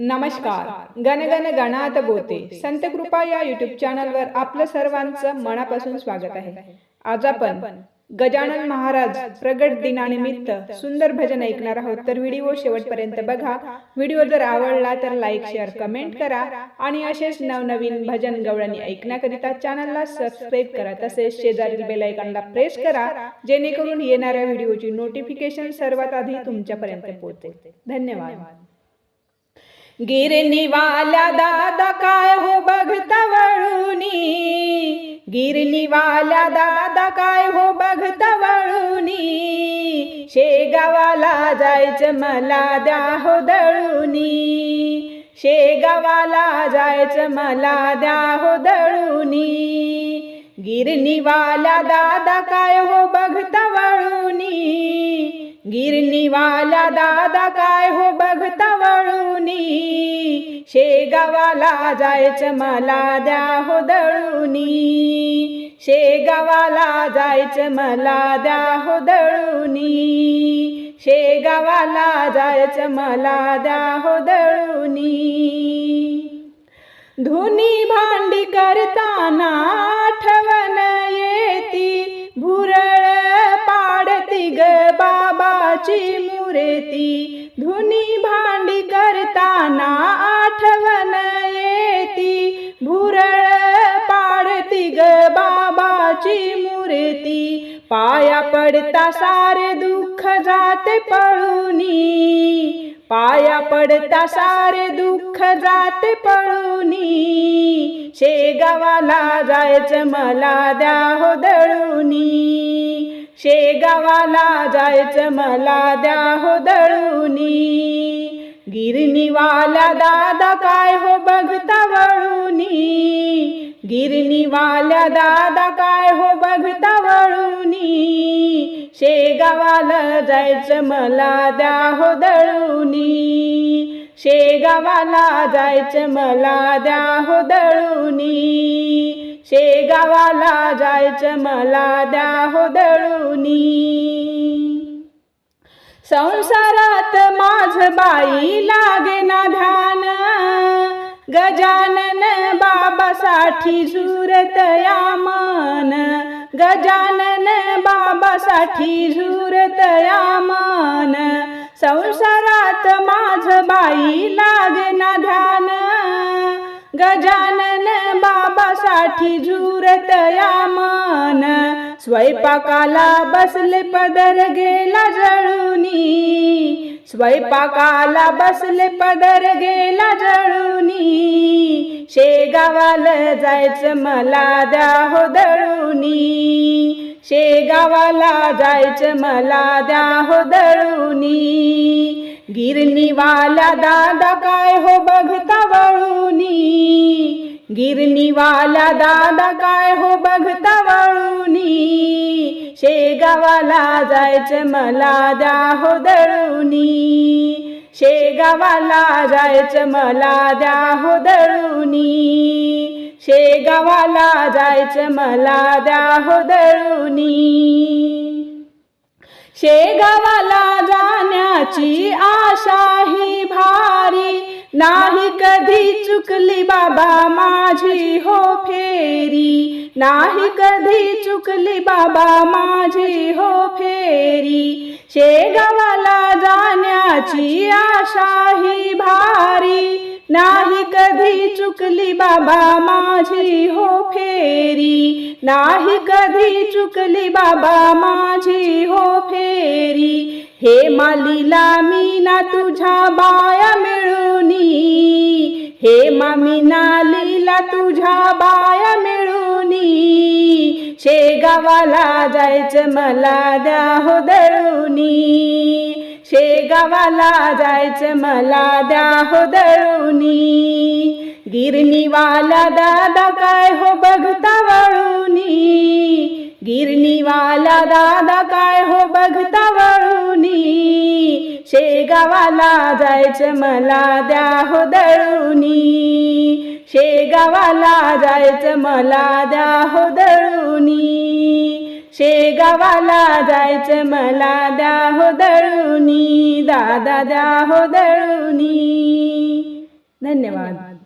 नमस्कार. गणगण गणात बोते संत कृपा या युट्यूब चॅनलवर आपलं सर्वांचं मनापासून स्वागत आहे. आज आपण गजानन महाराज प्रगट दिनानिमित्त सुंदर भजन ऐकणार आहोत. तर व्हिडिओ शेवटपर्यंत बघा. व्हिडिओ जर आवडला तर लाईक शेअर कमेंट करा. आणि असेच नवनवीन भजन गवळणी ऐकण्याकरिता चॅनलला सबस्क्राईब करा. तसेच शेजारील बेलायकॉनला प्रेस करा. जेणेकरून येणाऱ्या व्हिडिओची नोटिफिकेशन सर्वात आधी तुमच्यापर्यंत पोहोचेल. धन्यवाद. गिरणीवाला दादा काय हो बघता वळूनी गिरणीवाला दादा काय हो बघता वळूनी शेगावाला जायचं मला द्या हो दळुनी. शेगावाला जायचं मला द्या हो दळुनी. गिरणीवाला दादा काय हो बघता वळूनी गिरणीवाला दादा काय हो बघता शेगावाला जायचं मला द्या हो दळुनी. शेगावाला जायचं मला द्या हो दळुनी. शेगावाला जायचं मला द्या हो दळुनी. धुनी भांडी करताना आठवण येती. भुरळ पाडती ग बाबाची मुरेती. धुनी भांडी करताना आठवण येती भुरळ पाडती ग बाबाची मुरेती. पाया पडता सारे दुःख जाते पळूनी. पाया पडता सारे दुःख जाते पळूनी. शेगावाला जायचं मला द्या हो दळूनी. शेगावाला जायचं मला द्या हो दळुनी. गिरणीवाला दादा काय हो बघता वळूनी गिरणीवाला दादा काय हो बघता वळूनी शेगावाला जायचं मला द्या हो दळुनी. शेगावाला जायचं मला द्या हो दळुनी. शेगावाला जायचं मला द्या हो दळुनी. संसारात माझ बाई लागे ना ध्यान. गजानन बाबासाठी झुरत या मन. गजानन बाबासाठी झुरत या मन. संसारात माझ बाई लागे ना ध्यान. गजानन बाबासाठी झुरत या मन. स्वयंपाकाला बसले पदर गेला जळूनी. स्वयंपाकाला बसले पदर गेला जळूनी. हो शेगावाला जायचं मला द्या हो दळुनी. शेगावाला जायचं मला द्या हो दळुनी. गिरणीवाला दादा काय हो बघता वळूनी. गिरणीवाला दादा काय हो बघता वळुनी? शेगावाला जायचं मला द्या हो दळूनी. शेगावाला जायचं मला द्या हो दळूनी. शेगावाला जायचं मला द्या हो दळूनी. शेगावाला जाण्याची आशा ही भारी नाही कधी चुकली बाबा माझी हो फेरी. नाही कधी चुकली बाबा माझी हो फेरी. शेगावाला जाण्याची आशा ही भारी. नाही कधी चुकली बाबा माझी हो फेरी. नाही कधी चुकली बाबा माझी हो फेरी. हे मालीला मी ना तुझ्या बाया मिळूनी हे मामीना लीला तुझ्या बाया मिळूनी शेगावाला जायचं मला द्या हो दळूनी. शेगावाला जायचं मला द्या हो दळूनी. गिरणीवाला दादा काय हो बघता वळूनी. गिरणीवाला दादा काय हो बघता शेगावाला जायचं मला द्या हो दळूनी. शेगावाला जायचं मला द्या हो दळुनी. शेगावाला जायचं मला द्या हो दळुनी. दादा द्या हो दळुनी. धन्यवाद.